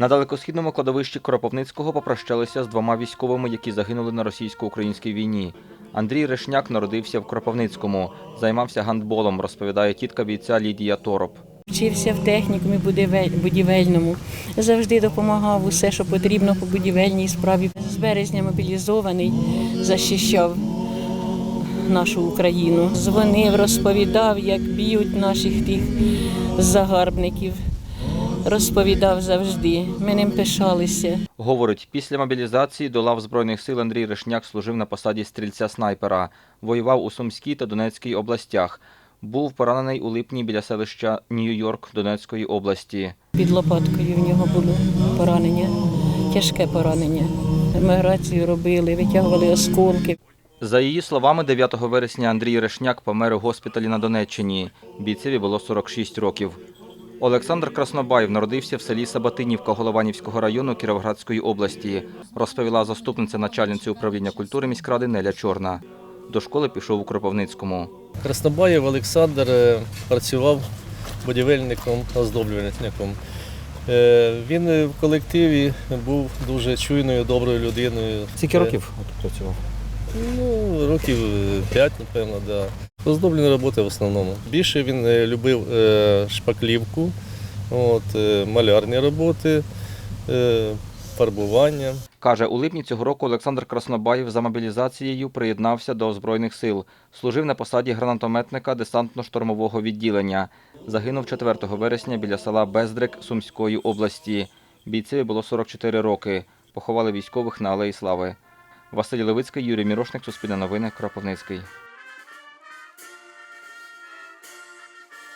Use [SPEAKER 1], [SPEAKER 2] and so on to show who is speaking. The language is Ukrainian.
[SPEAKER 1] На далекосхідному кладовищі Кропивницького попрощалися з двома військовими, які загинули на російсько-українській війні. Андрій Решняк народився в Кропивницькому, займався гандболом, розповідає тітка бійця Лідія Тороп.
[SPEAKER 2] Вчився в технікумі будівельному, завжди допомагав усе, що потрібно по будівельній справі. З березня мобілізований, захищав нашу Україну. Дзвонив, розповідав, як б'ють наших тих загарбників. Розповідав завжди. Ми ним пишалися.
[SPEAKER 1] Говорить, після мобілізації до лав Збройних сил Андрій Решняк служив на посаді стрільця-снайпера, воював у Сумській та Донецькій областях. Був поранений у липні біля селища Нью-Йорк Донецької області.
[SPEAKER 2] Під лопаткою в нього було поранення, тяжке поранення. Еміграцію робили, витягували осколки.
[SPEAKER 1] За її словами, 9 вересня Андрій Решняк помер у госпіталі на Донеччині. Бійцеві було 46 років. Олександр Краснобаєв народився в селі Сабатинівка Голованівського району Кіровоградської області, розповіла заступниця начальниці управління культури міськради Неля Чорна. До школи пішов у Кропивницькому.
[SPEAKER 3] Краснобаєв Олександр е, працював будівельником, оздоблювальником. Е, Він в колективі був дуже чуйною, доброю людиною.
[SPEAKER 1] Скільки
[SPEAKER 3] Е,
[SPEAKER 1] років працював?
[SPEAKER 3] Ну, років 5, напевно, да. Оздоблені роботи в основному. Більше він е, любив е, шпаклівку, от, е, малярні роботи, фарбування.
[SPEAKER 1] Каже, у липні цього року Олександр Краснобаєв за мобілізацією приєднався до Збройних сил. Служив на посаді гранатометника десантно-штурмового відділення. Загинув 4 вересня біля села Бездрик Сумської області. Бійцеві було 44 роки. Поховали військових на Алеї Слави. Василь Левицький, Юрій Мірошник, Суспільне новини, Кропивницький.